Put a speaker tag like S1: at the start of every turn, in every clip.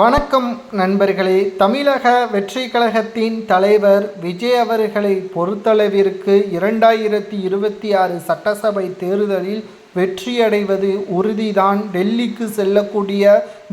S1: வணக்கம் நண்பர்களே. தமிழக வெற்றி கழகத்தின் தலைவர் விஜய் அவர்களை பொறுத்தளவிற்கு இரண்டாயிரத்தி இருபத்தி ஆறு சட்டசபை தேர்தலில் வெற்றியடைவது உறுதிதான். டெல்லிக்கு செல்லக்கூடிய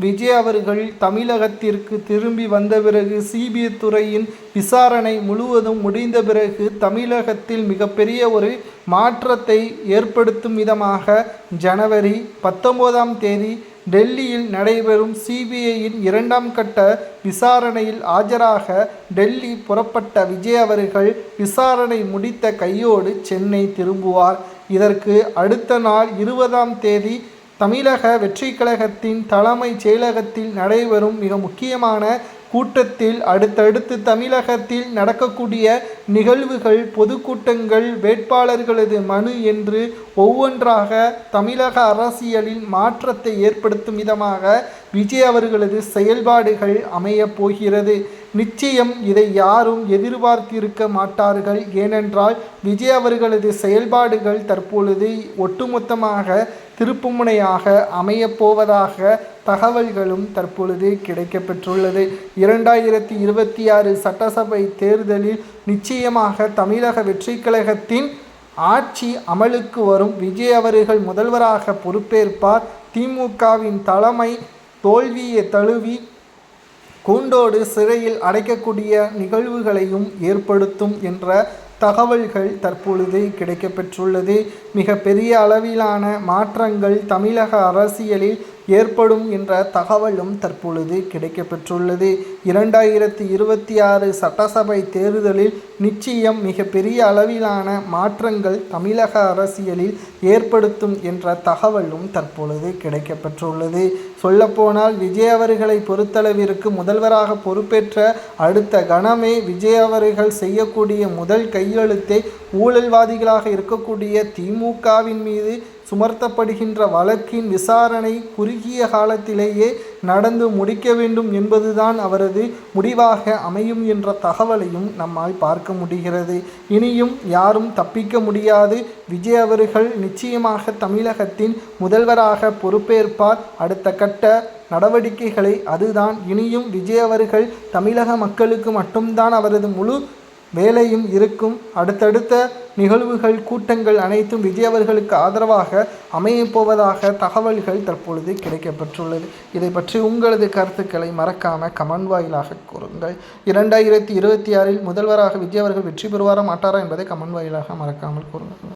S1: விஜய் அவர்கள் தமிழகத்திற்கு திரும்பி வந்த பிறகு சிபிஐ துறையின் விசாரணை முழுவதும் முடிந்த பிறகு தமிழகத்தில் மிகப்பெரிய ஒரு மாற்றத்தை ஏற்படுத்தும் விதமாக ஜனவரி பத்தொன்பதாம் தேதி டெல்லியில் நடைபெறும் சிபிஐயின் இரண்டாம் கட்ட விசாரணையில் ஆஜராக டெல்லி புறப்பட்ட விஜய் அவர்கள் விசாரணை முடித்த கையோடு சென்னை திரும்புவார். இதற்கு அடுத்த நாள் இருபதாம் தேதி தமிழக வெற்றி கழகத்தின் தலைமைச் செயலகத்தில் நடைபெறும் மிக முக்கியமான கூட்டத்தில் அடுத்தடுத்து தமிழகத்தில் நடக்கக்கூடிய நிகழ்வுகள் பொதுக்கூட்டங்கள் வேட்பாளர்களது மனு என்று ஒவ்வொன்றாக தமிழக அரசியலில் மாற்றத்தை ஏற்படுத்தும் விதமாக விஜய் அவர்களது செயல்பாடுகள் அமையப் போகிறது. நிச்சயம் இதை யாரும் எதிர்பார்த்திருக்க மாட்டார்கள். ஏனென்றால் விஜய் அவர்களது செயல்பாடுகள் தற்பொழுது ஒட்டுமொத்தமாக திருப்புமுனையாக அமையப் போவதாக தகவல்களும் தற்பொழுது கிடைக்கப்பெற்றுள்ளது. இரண்டாயிரத்தி இருபத்தி ஆறு சட்டசபை தேர்தலில் நிச்சயமாக தமிழக வெற்றி கழகத்தின் ஆட்சி அமலுக்கு வரும் விஜய் அவர்கள் முதல்வராக பொறுப்பேற்பார். திமுகவின் தலைமை தோல்வியை தழுவி கூண்டோடு சிறையில் அடைக்கக்கூடிய நிகழ்வுகளையும் ஏற்படுத்தும் என்ற தகவல்கள் தற்பொழுது கிடைக்கப்பெற்றுள்ளது. மிக பெரிய அளவிலான மாற்றங்கள் தமிழக அரசியலில் ஏற்படும் என்ற தகவலும் தற்பொழுது கிடைக்கப்பெற்றுள்ளது. இரண்டாயிரத்தி இருபத்தி ஆறு சட்டசபை தேர்தலில் நிச்சயம் மிக பெரிய அளவிலான மாற்றங்கள் தமிழக அரசியலில் ஏற்படுத்தும் என்ற தகவலும் தற்பொழுது கிடைக்கப்பெற்றுள்ளது. சொல்லப்போனால் விஜய் அவர்களை பொறுத்தளவிற்கு முதல்வராக பொறுப்பேற்ற அடுத்த கணமே விஜய் அவர்கள் செய்யக்கூடிய முதல் கையெழுத்தை ஊழல்வாதிகளாக இருக்கக்கூடிய திமுகவின் மீது சுமர்த்தப்படுகின்ற வழக்கின் விசாரணை குறுகிய காலத்திலேயே நடந்து முடிக்க வேண்டும் என்பதுதான் அவரது முடிவாக அமையும் என்ற தகவலையும் நம்மால் பார்க்க முடிகிறது. இனியும் யாரும் தப்பிக்க முடியாது. விஜய் அவர்கள் நிச்சயமாக தமிழகத்தின் முதல்வராக பொறுப்பேற்பார். அடுத்த கட்ட நடவடிக்கைகளை அதுதான். இனியும் விஜய் அவர்கள் தமிழக மக்களுக்கு மட்டும்தான் அவரது முழு வேலையும் இருக்கும். அடுத்தடுத்த நிகழ்வுகள் கூட்டங்கள் அனைத்தும் விஜய் அவர்களுக்கு ஆதரவாக அமையப்போவதாக தகவல்கள் தற்பொழுது கிடைக்கப்பெற்றுள்ளது. இதை பற்றி உங்களது கருத்துக்களை மறக்காம கமெண்ட் வாயிலாக கூறுங்கள். இரண்டாயிரத்தி இருபத்தி ஆறில் முதல்வராக விஜய் அவர்கள் வெற்றி பெறுவாரா மாட்டாரா என்பதை கமெண்ட் வாயிலாக மறக்காமல் கூறுங்கள்.